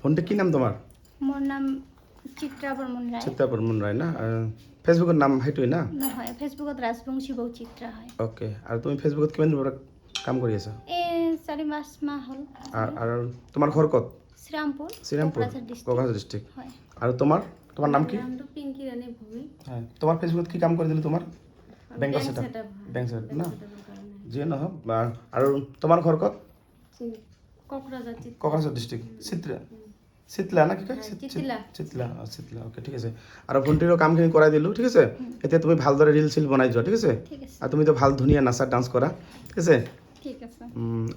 ফোনটা কি নাম তোমাৰ মোৰ নাম চিত্ৰা বৰ্মন ৰায় চিত্ৰা বৰ্মন ৰায় না ফেচবুকৰ নাম সেইটোৱে না? নহয় ফেচবুকত ৰাজবংশী বৌ চিত্ৰা হয়। অ'কে আৰু তুমি ফেচবুকত কিমান দিনৰ পৰা কাম কৰি আছা? এই চাৰি পাঁচ মাহ হ'ল। আৰু তোমাৰ ঘৰ ক'ত? শ্ৰীৰামপুৰ শ্ৰীৰামপুৰ কোকৰাঝাৰ। ডিষ্ট্ৰিক্ট হয়। আৰু তোমাৰ? তোমাৰ নাম কি? পিংকি ৰাণী ভূমি। হয় তোমাৰ ফেচবুকত কি কাম কৰি দিলোঁ তোমাৰ? বেংক বেংক ছেটআপ setup হয়। বেংক ছেটআপ না। যিয়ে নহওক আৰু তোমাৰ ঘৰ ক'ত? কোকৰাঝাৰ ডিষ্ট্ৰিক্ট চিত্ৰা চিতলা না কি কয়? চিত- চিতলা। চিতলা অঁ ঠিক আছে। আৰু ভণ্টিৰো কামখিনি কৰাই দিলোঁ ঠিক আছে? এতিয়া তুমি ভালদৰে ৰিল চিল বনাই যোৱা ঠিক আছে? আৰু তুমিতো ভালো ধুনীয়া নাচা ডান্স কৰা ঠিক আছে?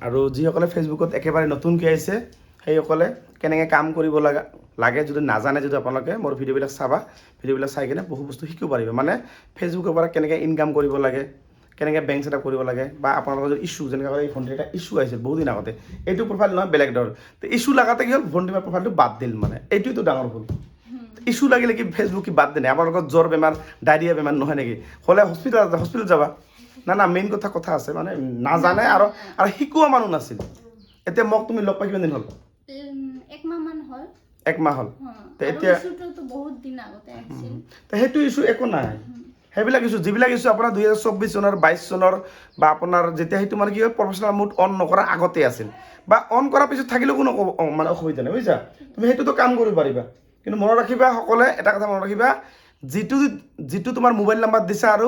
আৰু যিসকলে ফেচবুকত একেবাৰে নতুনকৈ আহিছে সেইসকলে কেনেকৈ কাম কৰিব লগা লাগে যদি নাজানে যদি আপোনালোকে মোৰ ভিডিঅ'বিলাক চাবা। ভিডিঅ'বিলাক চাই কিনে বহু বস্তু শিকিব পাৰিব। মানে ফেচবুকৰ পৰা কেনেকৈ ইনকাম কৰিব লাগে কেনেকৈ বেংক ছেটআপ কৰিব লাগে বা আপোনালোকৰ যদি ইছ্যু যেনেকৈ এই ভণ্টিৰ এটা ইছ্যু আহিছিল বহুত দিন আগতে এইটো প্ৰফাইল নহয় বেলেগ ধৰ তো ইছ্যু লগাতে কি হ'ল ভণ্টিৰ প্ৰফাইলটো বাদ দিল মানে। এইটোৱেতো ডাঙৰ ভুল। ইছ্যু লাগিলে কি ফেচবুক কি বাদ দিনে আপোনালোকৰ জ্বৰ বেমাৰ ডায়েৰিয়া বেমাৰ নহয় নেকি? হ'লে হস্পিটেল হস্পিটেল যাবা। না না মেইন কথা কথা আছে মানে নাজানে আৰু আৰু শিকোৱা মানুহ নাছিল। এতিয়া মোক তুমি লগ পাই কিমান দিন হ'ল? উম, একমাহ হ'ল। এতিয়া- বহুত দিন আগতে তো সেইটো ইছ্যু একো নাই। সেইবিলাক ইছ্যু যিবিলাক ইছ্যু আপোনাৰ দুহেজাৰ চৌব্বিছ চনৰ বাইছ চনৰ বা আপোনাৰ যেতিয়া সেইটো মানে কি হয় প্ৰফেচনেল মুড অন নকৰা আগতে আছিল। বা অন কৰাৰ পিছত থাকিলেও কোনো মানে অসুবিধা নাই বুজিছা? তুমি সেইটোতো কাম কৰিব পাৰিবা। কিন্তু মনত ৰাখিবা সকলে এটা কথা মনত ৰাখিবা যিটো যিটো তোমাৰ মোবাইল নাম্বাৰ দিছা আৰু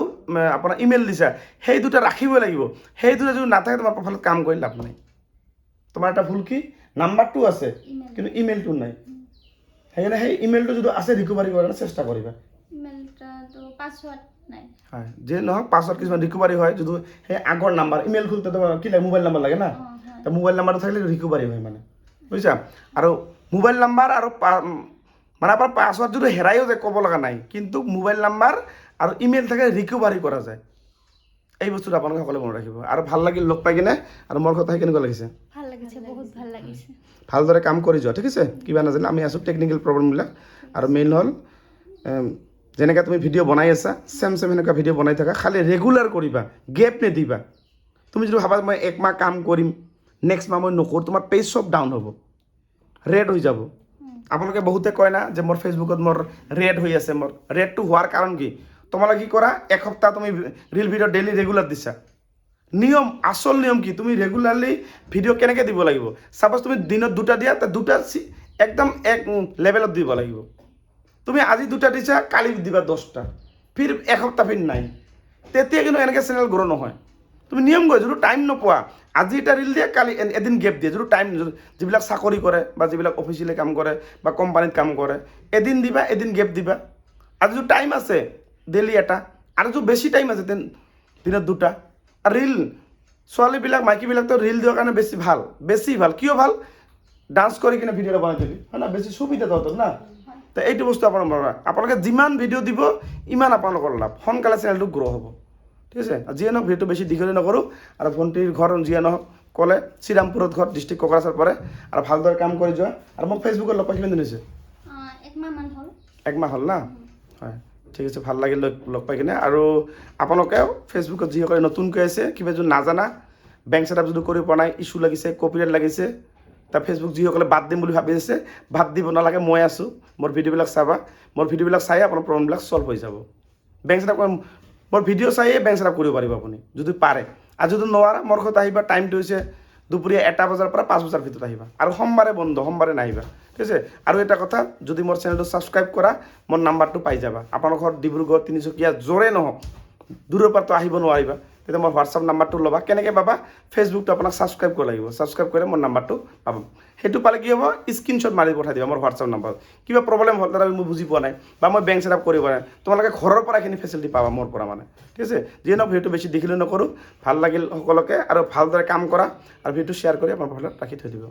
আপোনাৰ ইমেইল দিছা সেই দুটা ৰাখিবই লাগিব। সেই দুটা যদি নাথাকে তোমাৰ প্ৰফাইলত কাম কৰি লাভ নাই। তোমাৰ এটা ভুল কি? নাম্বাৰটো আছে কিন্তু ইমেইলটো নাই। সেইকাৰণে সেই ইমেইলটো যদি আছে ৰিকভাৰী কৰাৰ চেষ্টা কৰিবা। নাই। হয়। যে নহওক পাছত কিছুমান ৰিকভাৰী হয় যদি সেই আগৰ নাম্বাৰ ইমেইল খুলতে তোমাৰ কি লাগে মোবাইল নাম্বাৰ লাগে না? তো মোবাইল নাম্বাৰটো থাকিলে ৰিকভাৰী হয় মানে। বুজিছা? আৰু মোবাইল নাম্বাৰ আৰু পা- মানে আপোনাৰ পাছৱৰ্ড যদি হেৰাইও যায় ক'ব লগা নাই কিন্তু মোবাইল নাম্বাৰ আৰু ইমেইল থাকে ৰিকভাৰী কৰা যায়। এই বস্তুটো আপোনালোকে সকলোৱে মনত ৰাখিব। আৰু ভালো লাগিল লগ পাই কিনে আৰু মোৰ কথা কেনেকুৱা লাগিছে। ভালো লাগিছে বহুত ভালো লাগিছে। ভালদৰে কাম কৰি যোৱা ঠিক আছে? কিবা নাজানিলে আমি আছোঁ টেকনিকেল প্ৰব্লেমবিলাক আৰু মেইন হ'ল যেনেকৈ তুমি ভিডিঅ' বনাই আছা ছেম ছেম সেনেকুৱা ভিডিঅ' বনাই থাকা, খালি ৰেগুলাৰ কৰিবা গেপ নিদিবা। তুমি যদি ভাবা মই এক মাহ কাম কৰিম নেক্সট মাহ মই নকৰোঁ, তোমাৰ পেজ চব ডাউন হ'ব ৰেড হৈ যাব। আপোনালোকে বহুতে কয় না যে মোৰ ফেচবুকত মোৰ ৰেড হৈ আছে, মোৰ ৰেডটো হোৱাৰ কাৰণ কি? তোমালোকে কি কৰা এসপ্তাহ তুমি ৰিল ভিডিঅ' ডেইলি ৰেগুলাৰ দিছা। নিয়ম আচল নিয়ম কি? তুমি ৰেগুলাৰলি ভিডিঅ' কেনেকৈ দিব লাগিব? ছাপ'জ তুমি দিনত দুটা দিয়া দুটা একদম এক লেভেলত দিব লাগিব। তুমি আজি দুটা দিছা, কালি দিবা দহটা ফিৰ এসপ্তাহ ফিৰ নাই। তেতিয়া কিন্তু এনেকৈ চেনেল গ্ৰ' নহয়। তুমি নিয়ম গৈ যিটো টাইম নোপোৱা, আজি এটা ৰিল দিয়ে, কালি এদিন গেপ দিয়ে। যিটো টাইম যিবিলাক চাকৰি কৰে, বা যিবিলাক অফিচিয়েলি কাম কৰে, বা কোম্পানীত কাম কৰে, এদিন দিবা, এদিন গেপ দিবা। আৰু যিটো টাইম আছে ডেইলি এটা, আৰু যিটো বেছি টাইম আছে দিনত দুটা। আৰু ৰিল ছোৱালীবিলাক মাইকীবিলাকতো ৰিল দিয়াৰ কাৰণে বেছি ভালো। বেছি ভালো। কিয় ভালো? ডান্স কৰি কিনে ভিডিঅ' বনাই দিবি। হয় না? বেছি সুবিধা তহঁতৰ না? তো এইটো বস্তু আপোনাৰ আপোনালোকে যিমান ভিডিঅ' দিব ইমান আপোনালোকৰ লাভ। সোনকালে চেনেলটো গ্ৰ' হ'ব। ঠিক আছে? যিয়ে নহওক ভিডিঅ'টো বেছি দীঘলীয়া নকৰোঁ। আৰু ভণ্টিৰ ঘৰ যিয়ে নহওক ক'লে শ্ৰীৰামপুৰত ঘৰ ডিষ্ট্ৰিক্ট কোকৰাঝাৰ পৰে। আৰু ভালদৰে কাম কৰি যোৱা। আৰু মোক ফেচবুকত লগ পাই কিমান দিন হৈছে? একমাহ হ'ল। না? হয়। ঠিক আছে ভালো লাগিল লগ পাই কিনে। আৰু আপোনালোকেও ফেচবুকত যিসকলে নতুনকৈ আছে কিবা যদি নাজানা বেংক ছেটআপ যদি কৰিব পৰা নাই ইছ্যু লাগিছে কপিৰাইট লাগিছে তাৰ ফেচবুক যিসকলে বাদ দিম বুলি ভাবি আছে। বাদ দিব নালাগে, মই আছোঁ। মোৰ ভিডিঅ'বিলাক চাবা। মোৰ ভিডিঅ'বিলাক চাই আপোনাৰ প্ৰব্লেমবিলাক চল্ভ হৈ যাব। বেংক ছেটআপ মোৰ ভিডিঅ' চাইয়ে বেংক ছেটআপ কৰিব পাৰিব আপুনি, যদি পাৰে। আৰু যদি নোৱাৰা, মোৰ ঘৰত আহিবা টাইমটো হৈছে দুপৰীয়া এটা বজাৰ পৰা পাঁচ বজাৰ ভিতৰত আহিবা। আৰু সোমবাৰে বন্ধ, সোমবাৰে নাহিবা। ঠিক আছে? আৰু এটা কথা, যদি মোৰ চেনেলটো ছাবস্ক্ৰাইব কৰা, মোৰ নাম্বাৰটো পাই যাবা। আপোনাৰ ঘৰত ডিব্ৰুগড় তিনিচুকীয়া, য'ৰে নহওক, দূৰৰ পৰাতো আহিব নোৱাৰিবা। তেতিয়া মোৰ হোৱাটছআপ নাম্বাৰটো ল'বা। কেনেকৈ পাবা? ফেচবুকটো আপোনাক ছাবস্ক্ৰাইব কৰিব লাগিব। ছাবস্ক্ৰাইব কৰিলে মোৰ নাম্বাৰটো পাব। সেইটো পালে কি হ'ব? স্ক্ৰীনশ্বট মাৰি পঠাই দিবা মোৰ হোৱাটছআপ নাম্বাৰত। কিবা প্ৰব্লেম হ'ল, দাদা, মই বুজি পোৱা নাই বা মই বেংক ছেটআপ কৰিব নাই। তোমালোকে ঘৰৰ পৰা এইখিনি ফেচিলিটি পাবা মোৰ পৰা মানে। ঠিক আছে? যিয়ে নহওক, ভিডিঅ'টো বেছি দেখিলেও নকৰোঁ। ভালো লাগিল সকলোকে আৰু ভালদৰে কাম কৰা আৰু ভিডিঅ'টো শ্বেয়াৰ কৰি আপোনাৰ ৰাখি থৈ দিব।